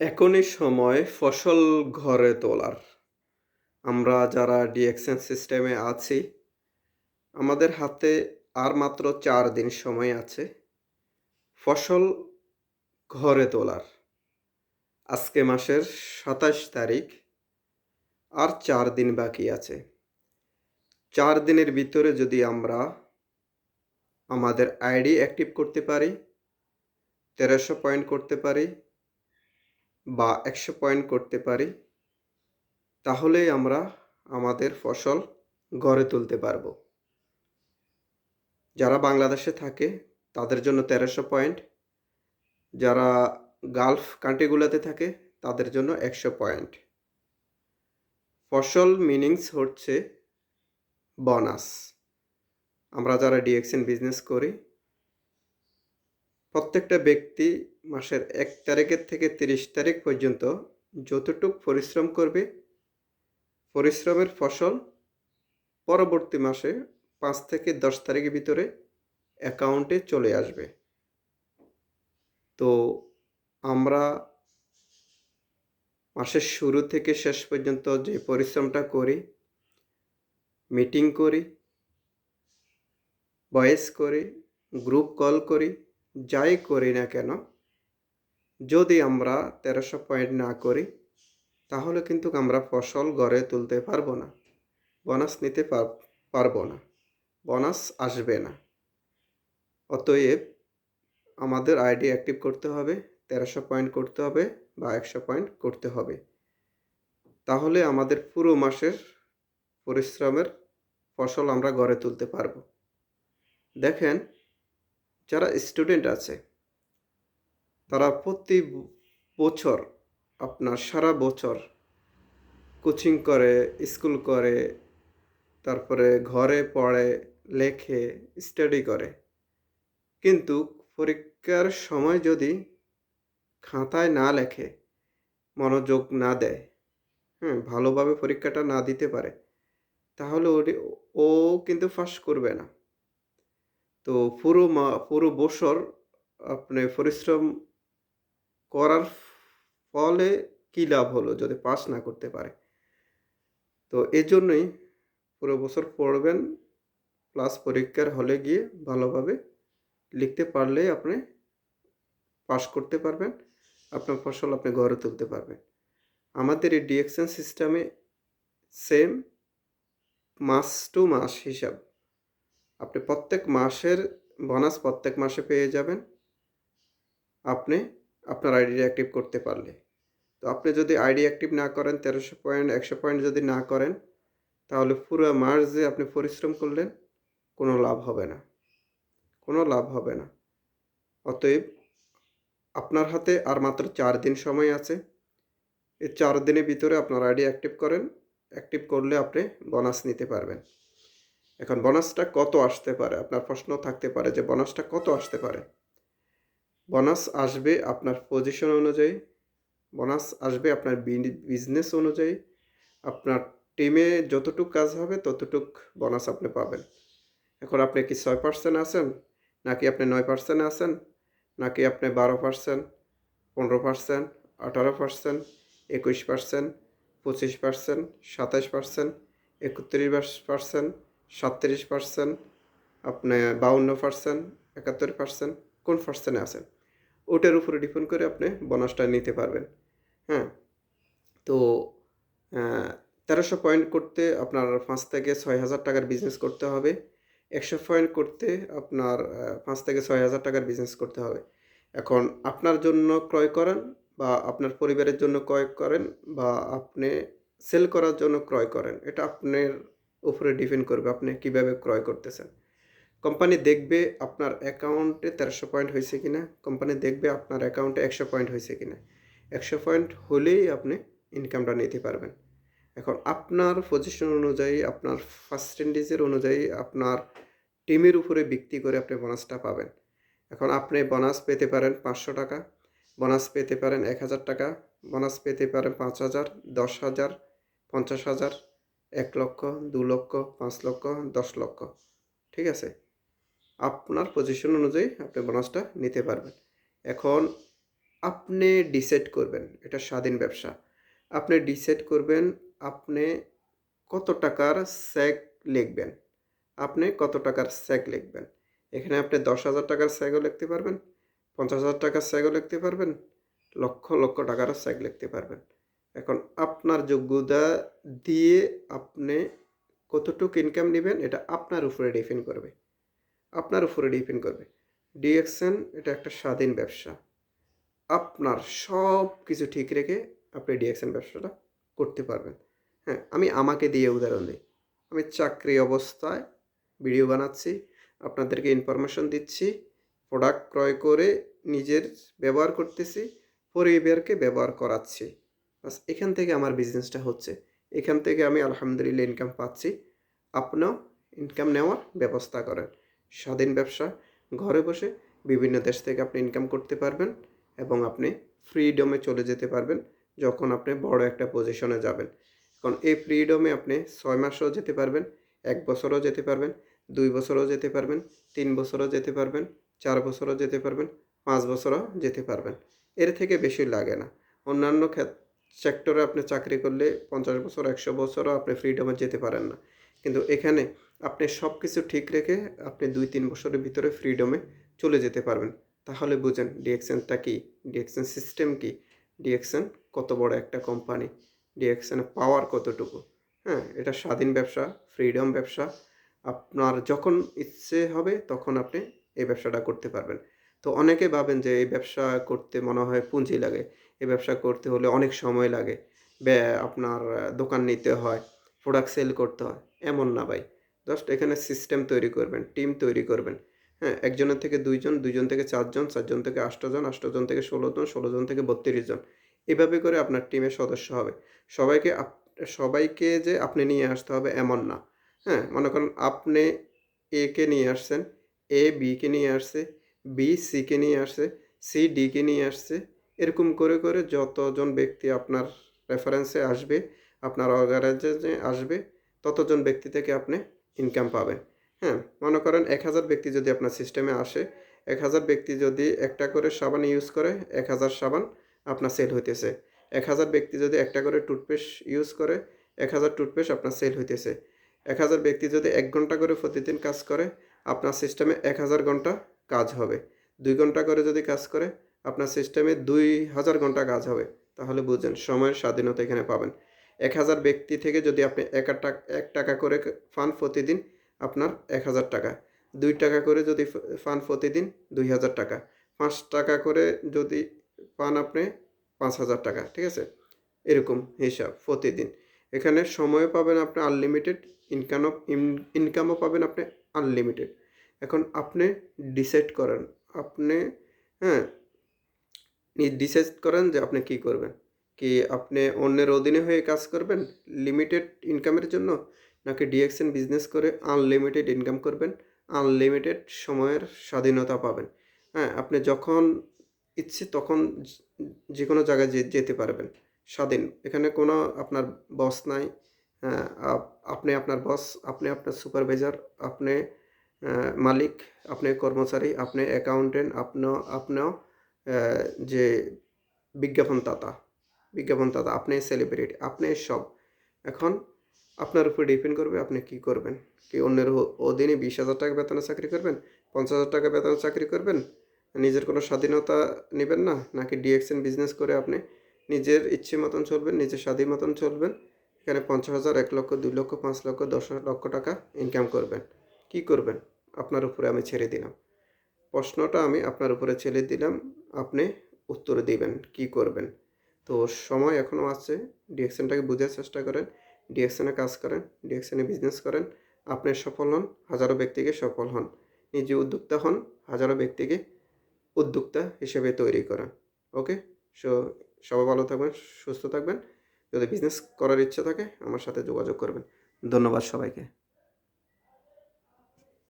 এখনই সময় ফসল ঘরে তোলার। আমরা যারা ডিএক্সএন সিস্টেমে আছি, আমাদের হাতে আর মাত্র চার দিন সময় আছে ফসল ঘরে তোলার। আজকে মাসের সাতাশ তারিখ, আর চার দিন বাকি আছে। চার দিনের ভিতরে যদি আমরা আমাদের আইডি অ্যাক্টিভ করতে পারি, তেরোশো পয়েন্ট করতে পারি বা একশো পয়েন্ট করতে পারি, তাহলেই আমরা আমাদের ফসল গড়ে তুলতে পারব। যারা বাংলাদেশে থাকে, তাদের জন্য তেরোশো পয়েন্ট। যারা গালফ কান্ট্রিগুলোতে থাকে, তাদের জন্য একশো পয়েন্ট। ফসল মিনিংস হচ্ছে বোনাস। আমরা যারা ডিএক্সএন বিজনেস করি, প্রত্যেকটা ব্যক্তি মাসের এক তারিখের থেকে তিরিশ তারিখ পর্যন্ত যতটুক পরিশ্রম করবে, পরিশ্রমের ফসল পরবর্তী মাসে পাঁচ থেকে দশ তারিখের ভিতরে অ্যাকাউন্টে চলে আসবে। তো আমরা মাসের শুরু থেকে শেষ পর্যন্ত যে পরিশ্রমটা করি, মিটিং করি ভয়েস করি, গ্রুপ কল করি, যাই করি না কেন যদি আমরা তেরোশো পয়েন্ট না করি, তাহলে কিন্তু আমরা ফসল গড়ে তুলতে পারব না। বোনাস নিতে পারব না। বোনাস আসবে না। অতএব আমাদের আইডি অ্যাক্টিভ করতে হবে, তেরোশো পয়েন্ট করতে হবে বা একশো পয়েন্ট করতে হবে। তাহলে আমাদের পুরো মাসের পরিশ্রমের ফসল আমরা গড়ে তুলতে পারব। দেখেন, যারা স্টুডেন্ট আছে তারা প্রতি বছর, আপনার সারা বছর কোচিং করে, স্কুল করে, তারপরে ঘরে পড়ে, লেখে, স্টাডি করে। কিন্তু পরীক্ষার সময় যদি খাতায় না লেখে, মনোযোগ না দেয় হ্যাঁ ভালোভাবে পরীক্ষাটা না দিতে পারে, তাহলে ও কিন্তু ফাঁস করবে না। তো পুরো মা, পুরো বছর আপনি পরিশ্রম করার ফলে কী লাভ হলো যদি পাস না করতে পারে? তো এই জন্যই পুরো বছর পড়বেন প্লাস পরীক্ষার হলে গিয়ে ভালোভাবে লিখতে পারলে আপনি পাস করতে পারবেন, আপনার ফসল আপনি গড়ে তুলতে পারবেন। আমাদের এই ডিএকশন সিস্টেমে সেম মাস টু মাস হিসাব। আপনি প্রত্যেক মাসের বোনাস প্রত্যেক মাসে পেয়ে যাবেন। আপনি আপনার আইডি অ্যাক্টিভ করতে পারলে। তো আপনি যদি আইডি অ্যাক্টিভ না করেন, তেরোশো পয়েন্ট, একশো পয়েন্ট যদি না করেন, তাহলে পুরো মাস যে আপনি পরিশ্রম করলেন, কোনো লাভ হবে না। কোনো লাভ হবে না। অতএব আপনার হাতে আর মাত্র চার দিন সময় আছে। এই চার দিনের ভিতরে আপনার আইডি অ্যাক্টিভ করেন। অ্যাক্টিভ করলে আপনি বোনাস নিতে পারবেন। এখন বোনাসটা কত আসতে পারে? আপনার প্রশ্ন থাকতে পারে যে বোনাসটা কত আসতে পারে? বোনাস আসবে আপনার পজিশন অনুযায়ী, বোনাস আসবে আপনার বিজনেস অনুযায়ী, আপনার টিমে যতটুক কাজ হবে ততটুক বোনাস আপনি পাবেন। এখন আপনি কি ছয় পার্সেন্ট আছেন, নাকি আপনি নয় পার্সেন্ট আছেন, নাকি আপনি বারো পার্সেন্ট পনেরো পার্সেন্ট আঠারো পার্সেন্ট একুশ পার্সেন্ট পঁচিশ পার্সেন্ট সাতাশ পার্সেন্ট একত্রিশ পার্সেন্ট সাতত্রিশ পার্সেন্ট আপনি বাউন্ন পার্সেন্ট একাত্তর পার্সেন্ট কোন পার্সেন্টে আছেন? ওটার উপরে ডিপেন্ড করে আপনি বোনাসটা নিতে পারবেন। হ্যাঁ? তো তেরোশো পয়েন্ট করতে আপনার পাঁচ থেকে ছয় হাজার টাকার বিজনেস করতে হবে। একশো পয়েন্ট করতে আপনার পাঁচ থেকে ছয় হাজার টাকার বিজনেস করতে হবে। এখন আপনার জন্য ক্রয় করেন বা আপনার পরিবারের জন্য ক্রয় করেন বা আপনি সেল করার জন্য ক্রয় করেন, এটা আপনার উপরে ডিপেন্ড করবে আপনি কীভাবে ক্রয় করতেছেন। কোম্পানি দেখবে আপনার অ্যাকাউন্টে তেরোশো পয়েন্ট হয়েছে কি না কোম্পানি দেখবে আপনার অ্যাকাউন্টে একশো পয়েন্ট হয়েছে কি না একশো পয়েন্ট হলেই আপনি ইনকামটা নিতে পারবেন। এখন আপনার পজিশন অনুযায়ী, আপনার পার্সেন্টেজের অনুযায়ী আপনার টিমের উপরে ভিত্তি করে আপনি বোনাসটা পাবেন। এখন আপনি বোনাস পেতে পারেন পাঁচশো টাকা বোনাস পেতে পারেন এক হাজার টাকা বোনাস পেতে পারেন পাঁচ হাজার, দশ হাজার, পঞ্চাশ হাজার, এক লক্ষ, দু লক্ষ, পাঁচ লক্ষ, দশ লক্ষ, ঠিক আছে? আপনার পজিশন অনুযায়ী আপনি বোনাসটা নিতে পারবেন। এখন আপনি ডিসাইড করবেন, এটা স্বাধীন ব্যবসা। আপনি ডিসাইড করবেন আপনি কত টাকার স্যাক লিখবেন। আপনি কত টাকার স্যাক লিখবেন। এখানে আপনি দশ হাজার টাকার স্যাকও লিখতে পারবেন, পঞ্চাশ হাজার টাকার স্যাকও লিখতে পারবেন, লক্ষ লক্ষ টাকারও স্যাক লিখতে পারবেন। এখন আপনার যোগ্যতা দিয়ে আপনি কতটুকু ইনকাম নেবেন, এটা আপনার উপরে ডিপেন্ড করবে। আপনার উপরে ডিপেন্ড করবে। ডিএক্সএন এটা একটা স্বাধীন ব্যবসা। আপনার সব কিছু ঠিক রেখে আপনি ডিএক্সএন ব্যবসাটা করতে পারবেন। হ্যাঁ আমি আমাকে দিয়ে উদাহরণ দিই। আমি চাকরি অবস্থায় ভিডিও বানাচ্ছি, আপনাদেরকে ইনফরমেশন দিচ্ছি প্রোডাক্ট ক্রয় করে নিজের ব্যবহার করতেছি, পরিবারকে ব্যবহার করাচ্ছি। বাস, এখান থেকে আমার বিজনেসটা হচ্ছে। এখান থেকে আমি আলহামদুলিল্লাহ ইনকাম পাচ্ছি। আপনিও ইনকাম নেওয়ার ব্যবস্থা করেন। স্বাধীন ব্যবসা, ঘরে বসে বিভিন্ন দেশ থেকে আপনি ইনকাম করতে পারবেন এবং আপনি ফ্রিডমে চলে যেতে পারবেন যখন আপনি বড় একটা পজিশনে যাবেন। কারণ এই ফ্রিডমে আপনি ছয় মাসও যেতে পারবেন, এক বছরও যেতে পারবেন, দুই বছরও যেতে পারবেন, তিন বছরও যেতে পারবেন, চার বছরও যেতে পারবেন, পাঁচ বছরও যেতে পারবেন। এর থেকে বেশি লাগে না। অন্যান্য সেক্টরে আপনি চাকরি করলে পঞ্চাশ বছর, একশো বছরও আপনি ফ্রিডমে যেতে পারেন না। কিন্তু এখানে আপনি সব কিছু ঠিক রেখে আপনি দুই তিন বছরের ভিতরে ফ্রিডমে চলে যেতে পারবেন। তাহলে বুঝেন ডিএক্সএনটা কি? ডিএক্সএন সিস্টেম কি? ডিএক্সএন কত বড় একটা কোম্পানি ডিএক্সএনের পাওয়ার কতটুকু? হ্যাঁ এটা স্বাধীন ব্যবসা ফ্রিডম ব্যবসা। আপনার যখন ইচ্ছে হবে তখন আপনি এই ব্যবসাটা করতে পারবেন। তো অনেকে ভাবেন যে এই ব্যবসা করতে মনে হয় পুঁজি লাগে। এই ব্যবসা করতে হলে অনেক সময় লাগে। আপনার দোকান নিতে হয়। প্রোডাক্ট সেল করতে হয়। এমন না ভাই। জাস্ট এখানে সিস্টেম তৈরি করবেন টিম তৈরি করবেন। হ্যাঁ একজনের থেকে দুইজন দুইজন থেকে চারজন চারজন থেকে আটজন আটজন থেকে ষোলো জন ষোলো জন থেকে বত্রিশ জন এভাবে করে আপনার টিমের সদস্য হবে। সবাইকে সবাইকে যে আপনি নিয়ে আসতে হবে এমন না। হ্যাঁ মনে করেন আপনি এ কে নিয়ে আসছেন এ বিকে নিয়ে আসছে বি সি কে নিয়ে আসছে সি ডি কে নিয়ে আসছে। এরকম করে করে যতজন ব্যক্তি আপনার রেফারেন্সে আসবে আপনার অর্গানাইজে আসবে, ততজন ব্যক্তি থেকে আপনি ইনকাম পাবেন। হ্যাঁ মনে করেন এক হাজার ব্যক্তি যদি আপনার সিস্টেমে আসে, এক হাজার ব্যক্তি যদি একটা করে সাবান ইউজ করে, এক হাজার সাবান আপনার সেল হইতেছে। এক হাজার ব্যক্তি যদি একটা করে টুথপেস্ট ইউজ করে, এক হাজার টুথপেস্ট আপনার সেল হইতেছে। এক হাজার ব্যক্তি যদি এক ঘণ্টা করে প্রতিদিন কাজ করে, আপনার সিস্টেমে এক হাজার ঘণ্টা কাজ হবে। দুই ঘণ্টা করে যদি কাজ করে, আপনার সিস্টেমে দুই হাজার ঘণ্টা কাজ হবে। তাহলে বুঝেন, সময়ের স্বাধীনতা এখানে পাবেন। এক হাজার ব্যক্তি থেকে যদি আপনি এক টাকা এক টাকা করে ফান প্রতিদিন আপনার এক হাজার টাকা। দুই টাকা করে যদি ফান প্রতিদিন দুই হাজার টাকা। পাঁচ টাকা করে যদি পান আপনি পাঁচ হাজার টাকা, ঠিক আছে? এরকম হিসাব প্রতিদিন। এখানে সময় পাবেন আপনি আনলিমিটেড ইনকামও ইনকামও পাবেন আপনি আনলিমিটেড এখন আপনি ডিসাইড করেন, আপনি হ্যাঁ ডিসাইড করেন যে আপনি কি করবেন। কি আপনি অন্যের অধীনে হয়ে কাজ করবেন লিমিটেড ইনকামের জন্য? নাকি ডিএক্সএন বিজনেস করে আনলিমিটেড ইনকাম করবেন? আনলিমিটেড সময়ের স্বাধীনতা পাবেন। হ্যাঁ আপনি যখন ইচ্ছে তখন যে- কোনো জায়গায় যেতে পারবেন। স্বাধীন। এখানে কোনো আপনার বস নাই। হ্যাঁ, আপনি আপনার বস আপনি আপনার সুপারভাইজার আপনি মালিক আপনি কর্মচারী আপনি অ্যাকাউন্টেন্ট আপনিও আপনিও যে বিজ্ঞাপনদাতা। বিজ্ঞাপনদাতা আপনি সেলিব্রিটি আপনি সব। এখন আপনার উপর ডিপেন্ড করবে আপনি কি করবেন। কি অন্যের অধীনে বিশ হাজার টাকা বেতনে চাকরি করবেন, পঞ্চাশ হাজার টাকা বেতনে চাকরি করবেন, নিজের কোনো স্বাধীনতা নেবেন না, নাকি ডিএক্সএন বিজনেস করে আপনি নিজের ইচ্ছে মতন চলবেন, নিজের স্বাধীন মতন চলবেন, এখানে পঞ্চাশ হাজার, এক লক্ষ, দুই লক্ষ, পাঁচ লক্ষ, দশ লক্ষ টাকা ইনকাম করবেন। কি করবেন? আপনার উপরে আমি ছেড়ে দিলাম। প্রশ্নটা আমি আপনার উপরে ছেড়ে দিলাম, আপনি উত্তর দিবেন, কি করবেন? তো সময় এখনও আছে। ডিএক্সএনটাকে বোঝার চেষ্টা করেন, ডিএক্সএনে কাজ করেন, ডিএক্সএনে বিজনেস করেন, আপনি সফল হন, হাজারো ব্যক্তিকে সফল হন। নিজে উদ্যোক্তা হন, হাজারো ব্যক্তিকে উদ্যোক্তা হিসেবে তৈরি করেন। ওকে? সো, সবাই ভালো থাকবেন, সুস্থ থাকবেন। যদি বিজনেস করার ইচ্ছা থাকে, আমার সাথে যোগাযোগ করবেন। ধন্যবাদ সবাইকে।